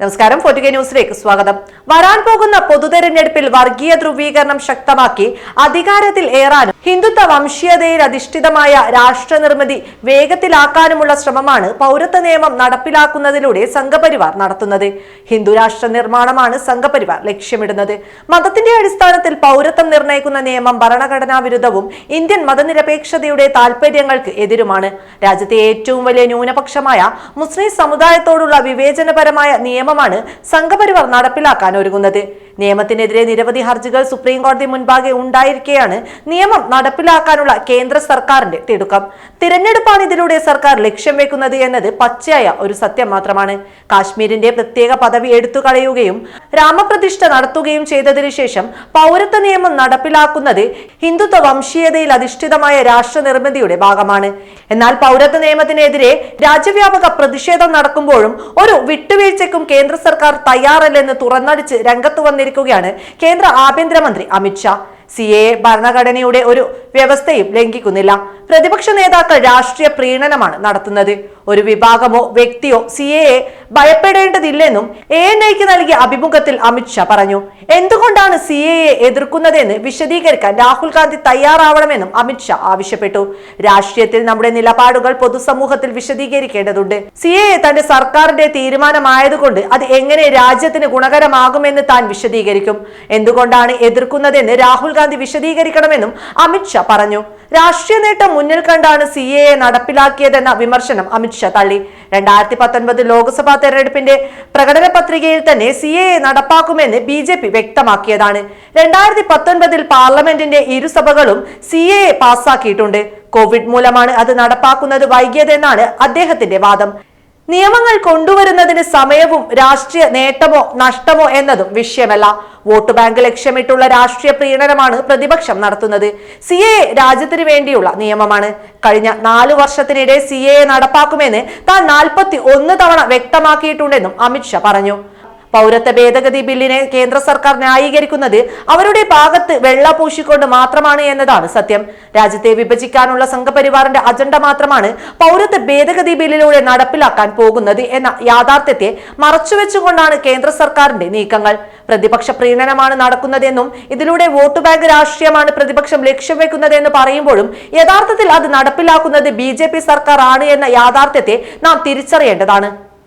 നമസ്കാരം. ഫോർട്ടുഗേ ന്യൂസിലേക്ക് സ്വാഗതം. വരാൻ പോകുന്ന പൊതുതെരഞ്ഞെടുപ്പിൽ വർഗീയ ധ്രുവീകരണം ശക്തമാക്കി അധികാരത്തിൽ ഏറാനും ഹിന്ദുത്വ വംശീയതയിൽ അധിഷ്ഠിതമായ രാഷ്ട്ര നിർമ്മിതി വേഗത്തിലാക്കാനുമുള്ള ശ്രമമാണ് പൗരത്വ നിയമം നടപ്പിലാക്കുന്നതിലൂടെ സംഘപരിവാർ നടത്തുന്നത്. ഹിന്ദു രാഷ്ട്ര നിർമ്മാണമാണ് സംഘപരിവാർ ലക്ഷ്യമിടുന്നത്. മതത്തിന്റെ അടിസ്ഥാനത്തിൽ പൗരത്വം നിർണയിക്കുന്ന നിയമം ഭരണഘടനാ വിരുദ്ധവും ഇന്ത്യൻ മതനിരപേക്ഷതയുടെ താൽപര്യങ്ങൾക്ക് എതിരുമാണ്. രാജ്യത്തെ ഏറ്റവും വലിയ ന്യൂനപക്ഷമായ മുസ്ലിം സമുദായത്തോടുള്ള വിവേചനപരമായ നിയമമാണ് സംഘപരിവാർ നടപ്പിലാക്കാൻ ഒരുങ്ങുന്നത്. നിയമത്തിനെതിരെ നിരവധി ഹർജികൾ സുപ്രീം കോടതി മുൻപാകെ ഉണ്ടായിരിക്കെയാണ് നിയമം നടപ്പിലാക്കാനുള്ള കേന്ദ്ര സർക്കാരിന്റെ തിടുക്കം. തിരഞ്ഞെടുപ്പാണ് ഇതിലൂടെ സർക്കാർ ലക്ഷ്യം വെക്കുന്നത് എന്നത് പച്ചയായ ഒരു സത്യം മാത്രമാണ്. കാശ്മീരിന്റെ പ്രത്യേക പദവി എടുത്തു കളയുകയും രാമപ്രതിഷ്ഠ നടത്തുകയും ചെയ്തതിനു ശേഷം പൗരത്വ നിയമം നടപ്പിലാക്കുന്നത് ഹിന്ദുത്വ വംശീയതയിൽ അധിഷ്ഠിതമായ രാഷ്ട്ര നിർമ്മിതിയുടെ ഭാഗമാണ്. എന്നാൽ പൗരത്വ നിയമത്തിനെതിരെ രാജ്യവ്യാപക പ്രതിഷേധം നടക്കുമ്പോഴും ഒരു വിട്ടുവീഴ്ചയ്ക്കും കേന്ദ്ര സർക്കാർ തയ്യാറല്ലെന്ന് തുറന്നടിച്ച് രംഗത്ത് വന്നിരിക്കുകയാണ് കേന്ദ്ര ആഭ്യന്തരമന്ത്രി അമിത്ഷാ സി എ ഭരണഘടനയുടെ ഒരു വ്യവസ്ഥയും ലംഘിക്കുന്നില്ല. പ്രതിപക്ഷ നേതാക്കൾ രാഷ്ട്രീയ പ്രീണനമാണ് നടത്തുന്നത്. ഒരു വിഭാഗമോ വ്യക്തിയോ സി എ ഭയപ്പെടേണ്ടതില്ലെന്നും എ എൻ ഐക്ക് നൽകിയ അഭിമുഖത്തിൽ അമിത്ഷാ പറഞ്ഞു. എന്തുകൊണ്ടാണ് സി എ എതിർക്കുന്നതെന്ന് വിശദീകരിക്കാൻ രാഹുൽ ഗാന്ധി തയ്യാറാവണമെന്നും അമിത്ഷാ ആവശ്യപ്പെട്ടു. രാഷ്ട്രീയത്തിൽ നമ്മുടെ നിലപാടുകൾ പൊതുസമൂഹത്തിൽ വിശദീകരിക്കേണ്ടതുണ്ട്. സി എ തന്റെ സർക്കാരിന്റെ തീരുമാനമായതുകൊണ്ട് അത് എങ്ങനെ രാജ്യത്തിന് ഗുണകരമാകുമെന്ന് താൻ വിശദീകരിക്കും. എന്തുകൊണ്ടാണ് എതിർക്കുന്നതെന്ന് രാഹുൽ ഗാന്ധി വിശദീകരിക്കണമെന്നും അമിത്ഷാ പറഞ്ഞു. രാഷ്ട്രീയ നേട്ടം മുന്നിൽ കണ്ടാണ് സി എ നടപ്പിലാക്കിയതെന്ന വിമർശനം അമിത്ഷാ തള്ളി. രണ്ടായിരത്തി പത്തൊൻപത് ലോക്സഭാ തെരഞ്ഞെടുപ്പിന്റെ പ്രകടന പത്രികയിൽ തന്നെ സി എ നടപ്പാക്കുമെന്ന് ബി ജെ പി വ്യക്തമാക്കിയതാണ്. രണ്ടായിരത്തി പത്തൊൻപതിൽ പാർലമെന്റിന്റെ ഇരുസഭകളും സി എ പാസാക്കിയിട്ടുണ്ട്. കോവിഡ് മൂലമാണ് അത് നടപ്പാക്കുന്നത് വൈകിയതെന്നാണ് അദ്ദേഹത്തിന്റെ വാദം. നിയമങ്ങൾ കൊണ്ടുവരുന്നതിന് സമയവും രാഷ്ട്രീയ നേട്ടമോ നഷ്ടമോ എന്നതും വിഷയമല്ല. വോട്ട് ബാങ്ക് ലക്ഷ്യമിട്ടുള്ള രാഷ്ട്രീയ പ്രീണനമാണ് പ്രതിപക്ഷം നടത്തുന്നത്. സി എ രാജ്യത്തിന് വേണ്ടിയുള്ള നിയമമാണ്. കഴിഞ്ഞ നാലു വർഷത്തിനിടെ സി എ നടപ്പാക്കുമെന്ന് താൻ നാൽപ്പത്തി ഒന്ന് തവണ വ്യക്തമാക്കിയിട്ടുണ്ടെന്നും അമിത്ഷാ പറഞ്ഞു. പൗരത്വ ഭേദഗതി ബില്ലിനെ കേന്ദ്ര സർക്കാർ ന്യായീകരിക്കുന്നത് അവരുടെ ഭാഗത്ത് വെള്ള പൂശിക്കൊണ്ട് മാത്രമാണ് എന്നതാണ് സത്യം. രാജ്യത്തെ വിഭജിക്കാനുള്ള സംഘപരിവാറിന്റെ അജണ്ട മാത്രമാണ് പൗരത്വ ഭേദഗതി ബില്ലിലൂടെ നടപ്പിലാക്കാൻ പോകുന്നത് എന്ന യാഥാർത്ഥ്യത്തെ മറച്ചുവെച്ചുകൊണ്ടാണ് കേന്ദ്ര സർക്കാരിന്റെ നീക്കങ്ങൾ. പ്രതിപക്ഷ പ്രീണനമാണ് നടക്കുന്നതെന്നും ഇതിലൂടെ വോട്ട് ബാങ്ക് രാഷ്ട്രീയമാണ് പ്രതിപക്ഷം ലക്ഷ്യം വെക്കുന്നതെന്ന് പറയുമ്പോഴും യഥാർത്ഥത്തിൽ അത് നടപ്പിലാക്കുന്നത് ബി സർക്കാർ ആണ് എന്ന യാഥാർത്ഥ്യത്തെ നാം തിരിച്ചറിയേണ്ടതാണ്.